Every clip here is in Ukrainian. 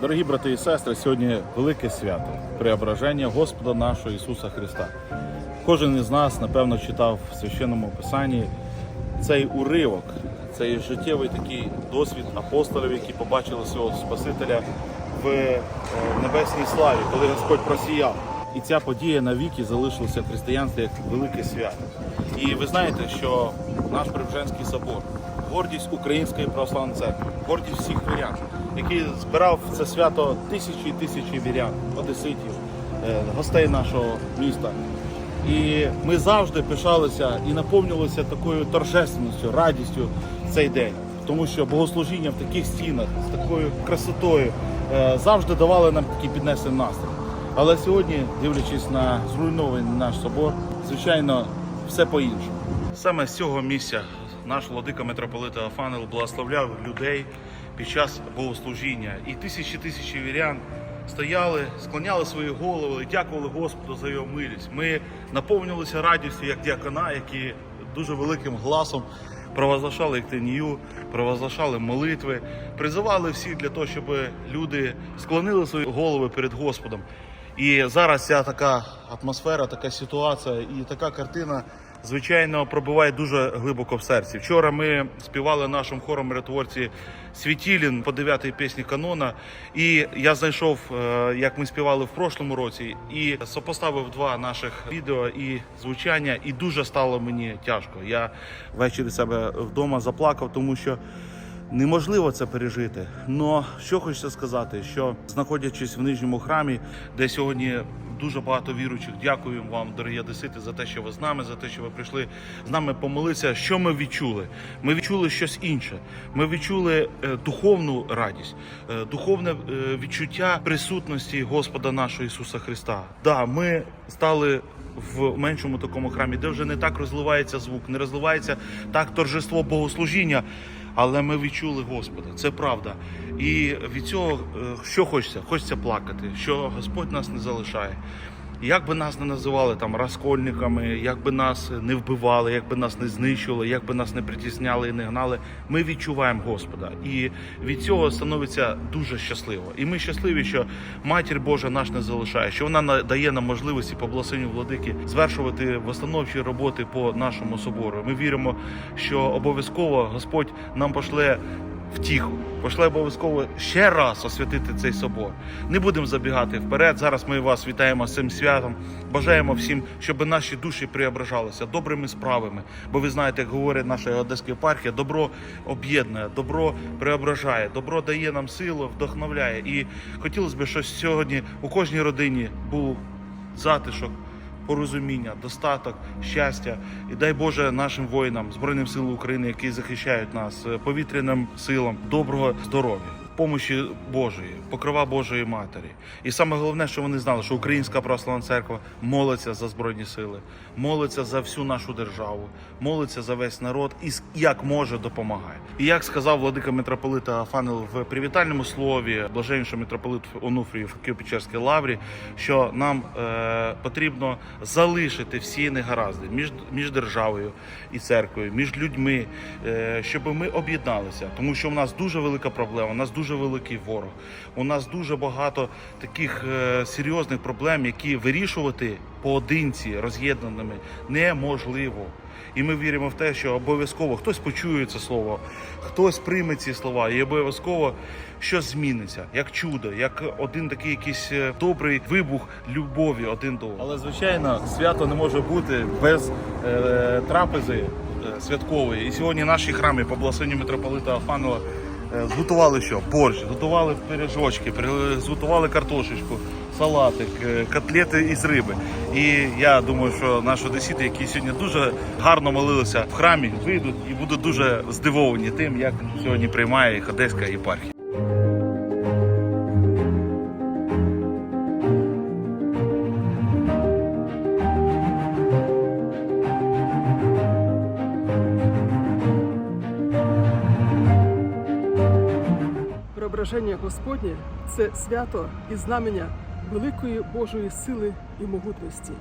Дорогі брати і сестри, сьогодні велике свято преображення Господа нашого Ісуса Христа. Кожен із нас, напевно, читав в священному писанні цей уривок, цей життєвий такий досвід апостолів, які побачили свого Спасителя в е, небесній славі, коли Господь просіяв. І ця подія навіки залишилася в християнстві як велике свято. І ви знаєте, що наш Преображенський собор гордість Української православної церкви, гордість всіх вірян, який збирав це свято тисячі і тисячі вірян, одеситів, е, гостей нашого міста. І ми завжди пишалися і наповнювалися такою торжественністю, радістю цей день, тому що богослужіння в таких стінах з такою красотою е, завжди давали нам такий піднесений настрій. Але сьогодні, дивлячись на зруйнований наш собор, звичайно, все по-іншому. Саме з цього місця наш владика митрополита Афанел благословляв людей під час богослужіння. І тисячі тисячі вірян стояли, склоняли свої голови, і дякували Господу за його милість. Ми наповнилися радістю як діакона, які дуже великим гласом провозглашали ектенію, провозглашали молитви, призивали всіх для того, щоб люди склонили свої голови перед Господом. І зараз ця така атмосфера, така ситуація і така картина, звичайно, пробиває дуже глибоко в серці. Вчора ми співали нашим хором миротворці Світілін по дев'ятій пісні канона. І я знайшов, е, як ми співали в прошлому році, і сопоставив два наших відео і звучання, і дуже стало мені тяжко. Я ввечері себе вдома заплакав, тому що. Неможливо це пережити. Но що хочеться сказати, що знаходячись в нижньому храмі, де сьогодні дуже багато віруючих, дякуємо вам, дорогі одесити, за те, що ви з нами, за те, що ви прийшли з нами помолитися. Що ми відчули? Ми відчули щось інше. Ми відчули е, духовну радість, е, духовне е, відчуття присутності Господа нашого Ісуса Христа. Да, ми стали в меншому такому храмі, де вже не так розливається звук, не розливається так торжество богослужіння. Але ми відчули Господа, це правда. І від цього е, що хочеться? Хочеться плакати, що Господь нас не залишає. Як би нас не називали там розкольниками, як би нас не вбивали, як би нас не знищували, як би нас не притісняли і не гнали, ми відчуваємо Господа. І від цього становиться дуже щасливо. І ми щасливі, що Матір Божа нас не залишає, що вона на- дає нам можливості по благословенню владики звершувати восстановчі роботи по нашому собору. Ми віримо, що обов'язково Господь нам пошле втіху. Пошле обов'язково ще раз освятити цей собор. Не будемо забігати вперед. Зараз ми вас вітаємо з цим святом. Бажаємо всім, щоб наші душі преображалися добрими справами. Бо ви знаєте, як говорить наша одеська єпархія, добро об'єднує, добро преображає, добро дає нам силу, вдохновляє. І хотілося б, щоб сьогодні у кожній родині був затишок порозуміння, достаток, щастя. І дай Боже нашим воїнам, Збройним силам України, які захищають нас, е, повітряним силам, доброго здоров'я. Помощі Божої, покрова Божої Матері. І саме головне, що вони знали, що Українська православна церква молиться за Збройні сили, молиться за всю нашу державу, молиться за весь народ і як може допомагає. І як сказав владика митрополита Афанел в привітальному слові, блаженніший митрополит Онуфрій в Києво-Печерській лаврі, що нам е, потрібно залишити всі негаразди між, між державою і церквою, між людьми, е, щоб ми об'єдналися, тому що в нас дуже велика проблема, у нас дуже великий ворог. У нас дуже багато таких е, серйозних проблем, які вирішувати поодинці роз'єднаними неможливо. І ми віримо в те, що обов'язково хтось почує це слово, хтось прийме ці слова, і обов'язково щось зміниться, як чудо, як один такий якийсь е, добрий вибух любові один до одного. Але звичайно, свято не може бути без е, трапези е, святкової. І сьогодні наші храми по благословенню митрополита Афанова зготували що? Борщ, зготували пиріжочки, зготували картошечку, салатик, е, котлети із риби. І я думаю, що наші одесіти, які сьогодні дуже гарно молилися в храмі, вийдуть і будуть дуже здивовані тим, як сьогодні приймає їх Одеська єпархія. Преображення Господнє це свято і знамення великої Божої сили і могутності,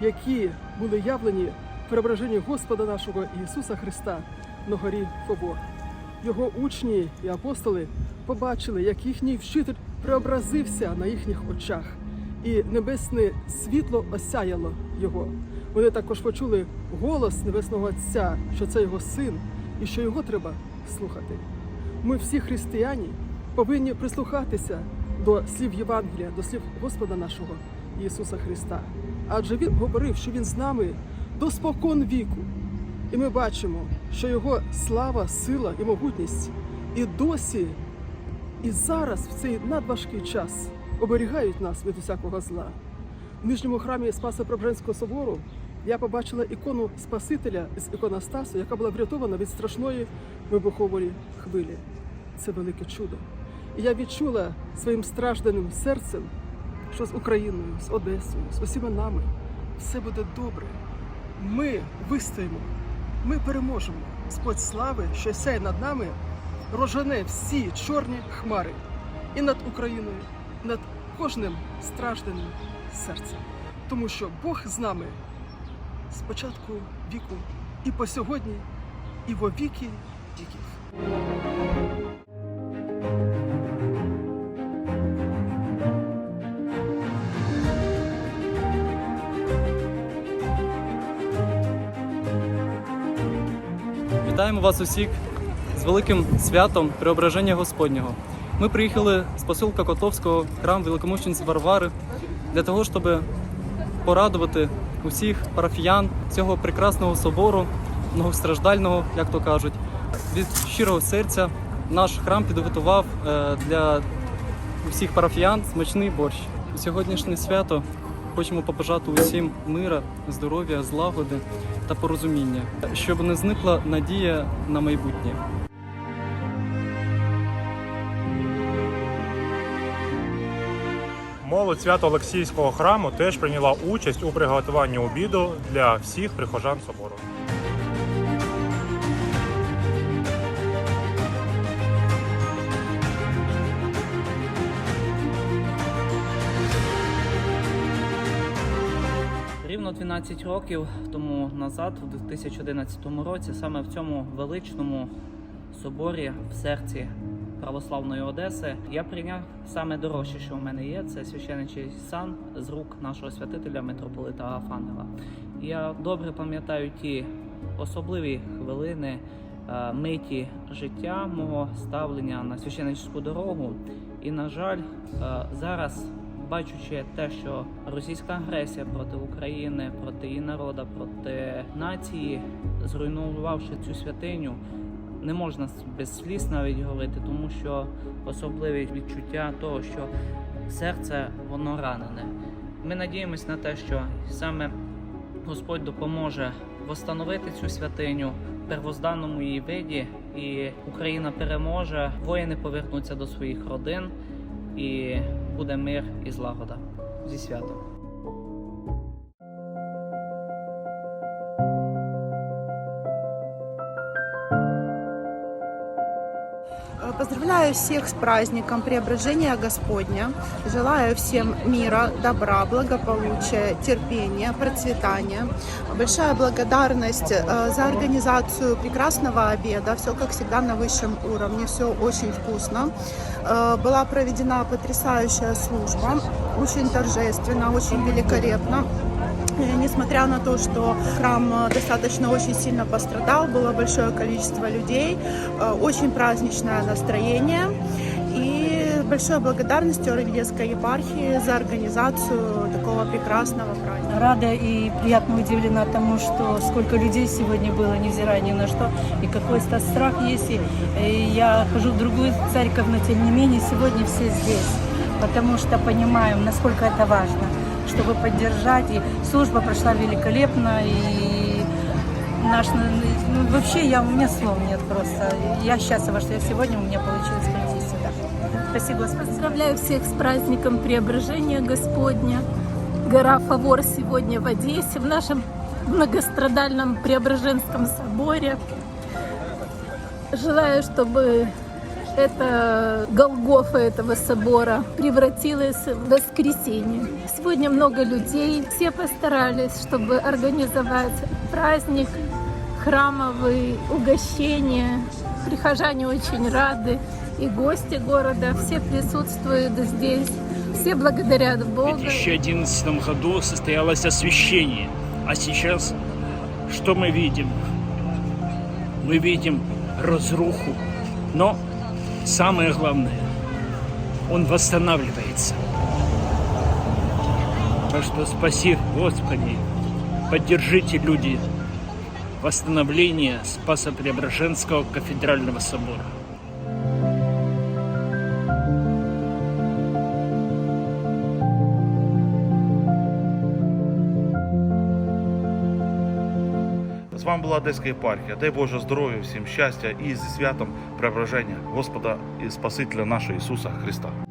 які були явлені в преображенні Господа нашого Ісуса Христа на горі Фобор. Його учні і апостоли побачили, як їхній вчитель преобразився на їхніх очах, і небесне світло осяяло його. Вони також почули голос Небесного Отця, що це його син, і що його треба слухати. Ми всі християні повинні прислухатися до слів Євангелія, до слів Господа нашого Ісуса Христа. Адже Він говорив, що Він з нами до спокон віку. І ми бачимо, що Його слава, сила і могутність і досі, і зараз, в цей надважкий час, оберігають нас від усякого зла. В нижньому храмі Спаса Преображенського собору я побачила ікону Спасителя з іконостасу, яка була врятована від страшної вибухової хвилі. Це велике чудо. Я відчула своїм стражданим серцем, що з Україною, з Одесою, з усіма нами все буде добре. Ми вистоїмо, ми переможемо. Господь слави, що сяє над нами, рожене всі чорні хмари і над Україною, над кожним стражданим серцем. Тому що Бог з нами з початку віку і по сьогодні, і во віки віків. Вітаємо вас усіх з великим святом Преображення Господнього. Ми приїхали з посилка Котовського храм Великомучениці Варвари для того, щоб порадувати усіх парафіян цього прекрасного собору, многостраждального, як то кажуть. Від щирого серця наш храм підготував е, для усіх парафіян смачний борщ. У сьогоднішнє свято хочемо побажати усім мира, здоров'я, злагоди та порозуміння, щоб не зникла надія на майбутнє. Молодь Свято-Олексійського храму теж прийняла участь у приготуванні обіду для всіх прихожан собору. Рівно 12 років тому назад, у 2011 році, саме в цьому величному соборі в серці православної Одеси, я прийняв саме дорожче, що в мене є, це священичий сан з рук нашого святителя митрополита Афангела. Я добре пам'ятаю ті особливі хвилини е, миті життя мого ставлення на священницьку дорогу. І, на жаль, е, зараз бачучи те, що російська агресія проти України, проти її народу, проти нації, зруйнувавши цю святиню, не можна без сліз навіть говорити, тому що особливі відчуття того, що серце воно ранене. Ми надіємось на те, що саме Господь допоможе восстановити цю святиню в первозданному її виді, і Україна переможе, воїни повернуться до своїх родин, і буде мир і злагода зі святом. Поздравляю всех с праздником Преображения Господня. Желаю всем мира, добра, благополучия, терпения, процветания. Большая благодарность э, за организацию прекрасного обеда. Все, как всегда, на высшем уровне. Все очень вкусно. Э, Была проведена потрясающая служба. Очень торжественно, очень великолепно. Несмотря на то, что храм э, достаточно очень сильно пострадал, было большое количество людей, э, очень праздничное настроение и большая благодарность Орловской епархии за организацию такого прекрасного праздника. рада и приятно удивлена тому, что сколько людей сегодня было, невзирая ни на что, и какой-то страх есть. И я хожу в другую церковь, но тем не менее сегодня все здесь, потому что понимаем, насколько это важно, чтобы поддержать. И служба прошла великолепно, и наш, ну, вообще я, у меня слов нет просто. Я счастлива, что я сегодня у меня получилось прийти сюда. Спасибо, Господи. Поздравляю всех с праздником Преображения Господня. Гора Фавор сегодня в Одессе, в нашем многострадальном Преображенском соборе. Желаю, чтобы эта Голгофа этого собора превратилась в воскресенье. Сегодня много людей, все постарались, чтобы организовать праздник, храмовый, угощения. Прихожане очень рады. и гости города, все присутствуют здесь, все благодарят В Бога. 2011 году состоялось освящение. А сейчас что мы видим? Мы видим разруху. Но самое главное, он восстанавливается. Так что спаси Господи, поддержите люди восстановление Спасо-Преображенского кафедрального собора. Була Одеська єпархія. Дай Боже здоров'я, всім щастя і зі святом преображення Господа і Спасителя нашого Ісуса Христа.